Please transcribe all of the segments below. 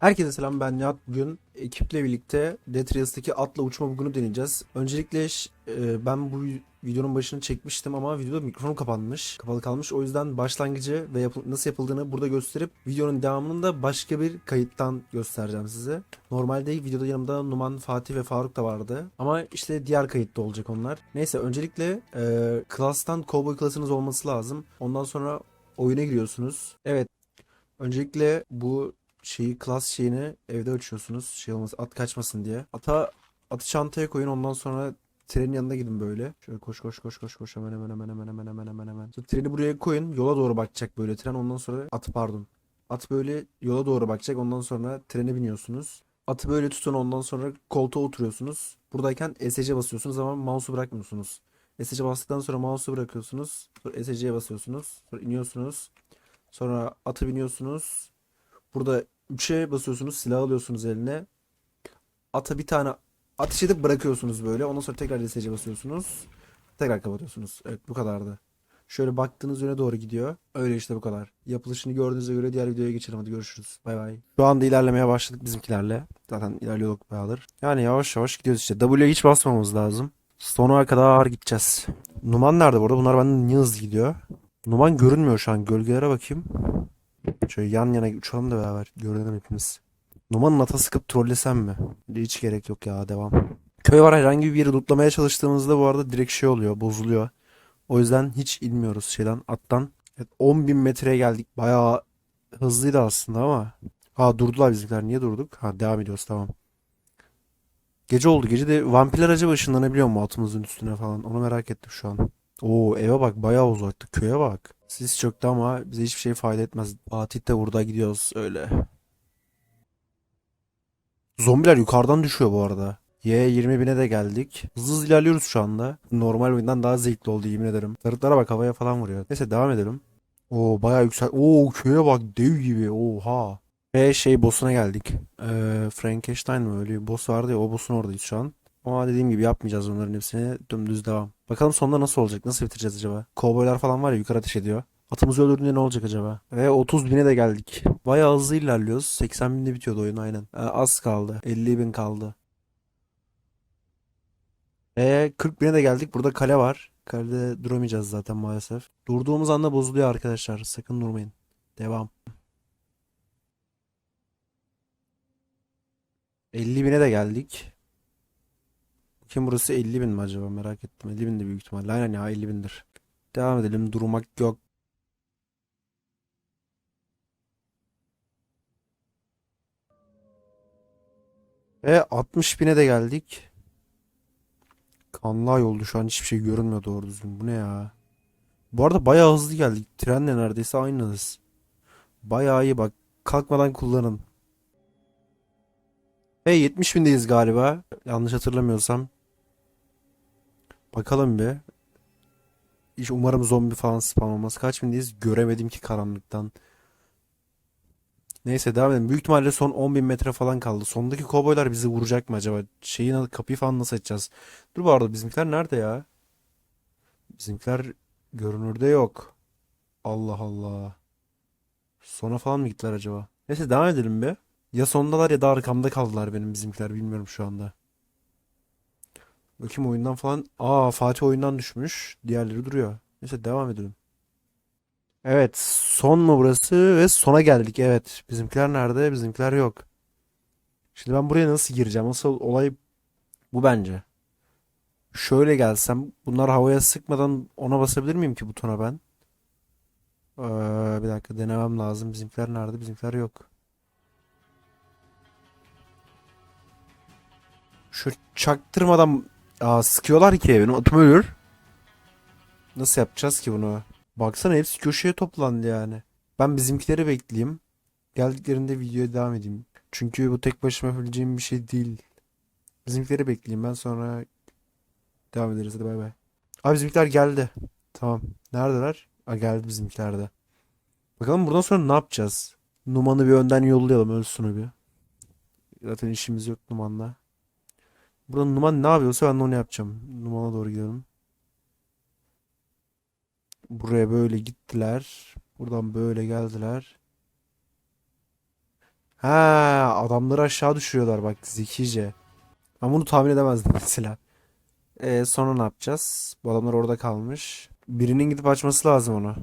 Herkese selam ben Nihat. Bugün ekiple birlikte Detrius'taki atla uçma bugünü deneyeceğiz. Öncelikle e, ben bu videonun başını çekmiştim ama videoda mikrofonum kapanmış. Kapalı kalmış. O yüzden başlangıcı ve yapı- nasıl yapıldığını burada gösterip videonun devamını da başka bir kayıttan göstereceğim size. Normalde videoda yanımda Numan, Fatih ve Faruk da vardı. Ama işte diğer kayıtta olacak onlar. Neyse öncelikle e, klastan cowboy klasınız olması lazım. Ondan sonra oyuna giriyorsunuz. Evet Öncelikle bu şeyi klas şeyini evde açıyorsunuz. Şey olmasın at kaçmasın diye. Ata atı çantaya koyun ondan sonra trenin yanına gidin böyle. Şöyle koş koş koş koş koş hemen hemen hemen hemen hemen hemen hemen hemen. Sonra treni buraya koyun. Yola doğru bakacak böyle tren ondan sonra at pardon. At böyle yola doğru bakacak ondan sonra trene biniyorsunuz. Atı böyle tutun ondan sonra koltuğa oturuyorsunuz. Buradayken SC basıyorsunuz ama mouse'u bırakmıyorsunuz. SC bastıktan sonra mouse'u bırakıyorsunuz. Sonra SC'ye basıyorsunuz. Sonra iniyorsunuz. Sonra atı biniyorsunuz. Burada 3'e basıyorsunuz. Silah alıyorsunuz eline. Ata bir tane ateş edip bırakıyorsunuz böyle. Ondan sonra tekrar DSC basıyorsunuz. Tekrar kapatıyorsunuz. Evet bu kadardı. Şöyle baktığınız yöne doğru gidiyor. Öyle işte bu kadar. Yapılışını gördüğünüze göre diğer videoya geçelim. Hadi görüşürüz. Bay bay. Şu anda ilerlemeye başladık bizimkilerle. Zaten ilerliyorduk bayağıdır. Yani yavaş yavaş gidiyoruz işte. W'ye hiç basmamamız lazım. Sonuna kadar gideceğiz. Numan nerede bu arada? Bunlar benden niye hızlı gidiyor? Numan görünmüyor şu an. Gölgelere bakayım. Şöyle yan yana uçalım da beraber görelim hepimiz. Numan'ın ata sıkıp trollesem mi? Hiç gerek yok ya devam. Köy var herhangi bir yeri lootlamaya çalıştığımızda bu arada direkt şey oluyor bozuluyor. O yüzden hiç inmiyoruz şeyden attan. Evet, 10.000 metreye geldik. Bayağı hızlıydı aslında ama. Ha durdular bizimkiler. Niye durduk? Ha devam ediyoruz tamam. Gece oldu. Gece de vampirler acaba ışınlanabiliyor mu atımızın üstüne falan? Onu merak ettim şu an. Oo eve bak bayağı uzakta. Köye bak. Sis çöktü ama bize hiçbir şey fayda etmez. Fatih de burada gidiyoruz öyle. Zombiler yukarıdan düşüyor bu arada. Y20 bine de geldik. Hızlı hızlı ilerliyoruz şu anda. Normal oyundan daha zevkli oldu yemin ederim. Tarıklara bak havaya falan vuruyor. Neyse devam edelim. Oo bayağı yüksel. Oo köye bak dev gibi. Oha. Ve şey boss'una geldik. Ee, Frankenstein mi öyle boss vardı ya o boss'un oradayız şu an. Ama dediğim gibi yapmayacağız onların hepsini. Dümdüz devam. Bakalım sonunda nasıl olacak? Nasıl bitireceğiz acaba? Kovboylar falan var ya yukarı ateş ediyor. Atımızı öldürdüğünde ne olacak acaba? Ve 30 bine de geldik. Bayağı hızlı ilerliyoruz. 80 binde bitiyordu oyun aynen. Ee, az kaldı. 50 bin kaldı. Ve 40 bine de geldik. Burada kale var. Kalede duramayacağız zaten maalesef. Durduğumuz anda bozuluyor arkadaşlar. Sakın durmayın. Devam. 50 bine de geldik. Kim burası 50 bin mi acaba merak ettim. 50 bin de büyük ihtimalle. Aynen ya 50 bindir. Devam edelim. Durmak yok. Ve 60 bine de geldik. Kanlı ay oldu şu an hiçbir şey görünmüyor doğru düzgün. Bu ne ya? Bu arada bayağı hızlı geldik. Trenle neredeyse aynı hız. Bayağı iyi bak. Kalkmadan kullanın. Ve 70 bindeyiz galiba. Yanlış hatırlamıyorsam. Bakalım bir. Hiç umarım zombi falan spam olmaz. Kaç bindeyiz? Göremedim ki karanlıktan. Neyse devam edelim. Büyük ihtimalle son 10.000 metre falan kaldı. Sondaki kovboylar bizi vuracak mı acaba? Şeyin kapıyı falan nasıl açacağız? Dur bu arada bizimkiler nerede ya? Bizimkiler görünürde yok. Allah Allah. Sona falan mı gittiler acaba? Neyse devam edelim be. Ya sondalar ya da arkamda kaldılar benim bizimkiler bilmiyorum şu anda. Bakayım oyundan falan. Aa Fatih oyundan düşmüş. Diğerleri duruyor. Neyse devam edelim. Evet son mu burası ve sona geldik evet. Bizimkiler nerede? Bizimkiler yok. Şimdi ben buraya nasıl gireceğim? Nasıl olay bu bence. Şöyle gelsem bunlar havaya sıkmadan ona basabilir miyim ki butona ben? Ee, bir dakika denemem lazım. Bizimkiler nerede? Bizimkiler yok. Şu çaktırmadan Aa, sıkıyorlar ki benim atım ölür. Nasıl yapacağız ki bunu? Baksana hepsi köşeye toplandı yani. Ben bizimkileri bekleyeyim. Geldiklerinde videoya devam edeyim. Çünkü bu tek başıma yapabileceğim bir şey değil. Bizimkileri bekleyeyim ben sonra devam ederiz hadi bay bay. Abi bizimkiler geldi. Tamam. Neredeler? Aa, geldi bizimkiler de. Bakalım buradan sonra ne yapacağız? Numan'ı bir önden yollayalım ölsün o bir. Zaten işimiz yok Numan'la. Burada Numan ne yapıyorsa ben de onu yapacağım. Numan'a doğru gidelim. Buraya böyle gittiler. Buradan böyle geldiler. Ha, adamları aşağı düşürüyorlar bak zekice. Ben bunu tahmin edemezdim mesela. Ee, sonra ne yapacağız? Bu adamlar orada kalmış. Birinin gidip açması lazım onu.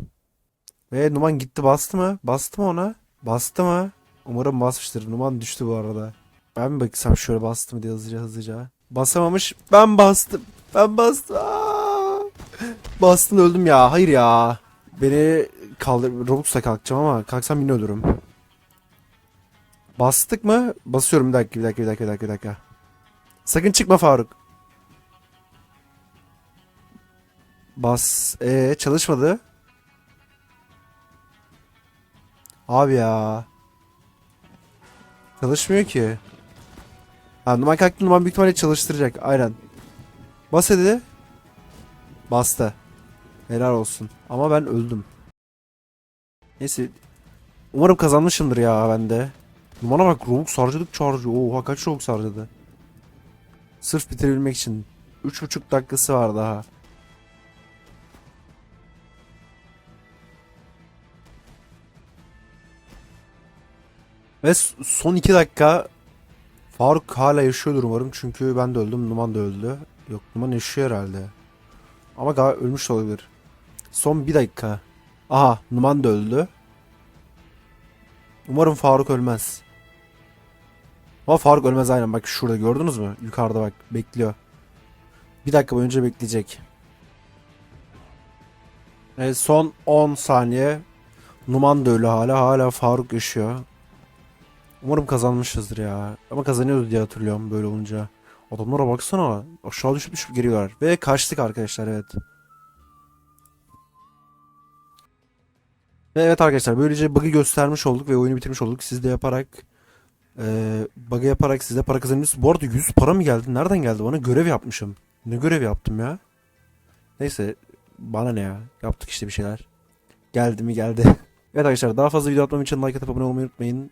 Ve Numan gitti bastı mı? Bastı mı ona? Bastı mı? Umarım basmıştır. Numan düştü bu arada. Ben mi baksam şöyle bastı mı diye hızlıca hızlıca. Basamamış. Ben bastım. Ben bastım. Aa! Bastım öldüm ya. Hayır ya. Beni kaldır Robux'la kalkacağım ama kalksam yine ölürüm. Bastık mı? Basıyorum bir dakika bir dakika bir dakika bir dakika. Bir dakika. Sakın çıkma Faruk. Bas. Ee çalışmadı. Abi ya. Çalışmıyor ki. Ha Numan kalktı Numan büyük ihtimalle çalıştıracak. Aynen. Bas hadi. Bastı. Helal olsun. Ama ben öldüm. Neyse. Umarım kazanmışımdır ya ben de. Bak Robux harcadık harcıyor. Oha kaç Robux harcadı. Sırf bitirebilmek için. 3,5 dakikası var daha. Ve son 2 dakika Faruk hala yaşıyordur umarım çünkü ben de öldüm, Numan da öldü. Yok Numan yaşıyor herhalde. Ama galiba ölmüş de olabilir. Son bir dakika. Aha Numan da öldü. Umarım Faruk ölmez. Ama Faruk ölmez aynen bak şurada gördünüz mü? Yukarıda bak bekliyor. Bir dakika boyunca bekleyecek. Evet, son 10 saniye. Numan da ölü hala. Hala Faruk yaşıyor. Umarım kazanmışızdır ya. Ama kazanıyoruz diye hatırlıyorum böyle olunca. Adamlara baksana. Aşağı düşüp düşüp geliyorlar. Ve kaçtık arkadaşlar evet. Ve evet arkadaşlar böylece bug'ı göstermiş olduk ve oyunu bitirmiş olduk. Siz de yaparak eee bug'ı yaparak siz de para kazanıyorsunuz. Bu arada 100 para mı geldi? Nereden geldi bana? Görev yapmışım. Ne görev yaptım ya? Neyse bana ne ya? Yaptık işte bir şeyler. Geldi mi geldi. evet arkadaşlar daha fazla video atmam için like atıp abone olmayı unutmayın.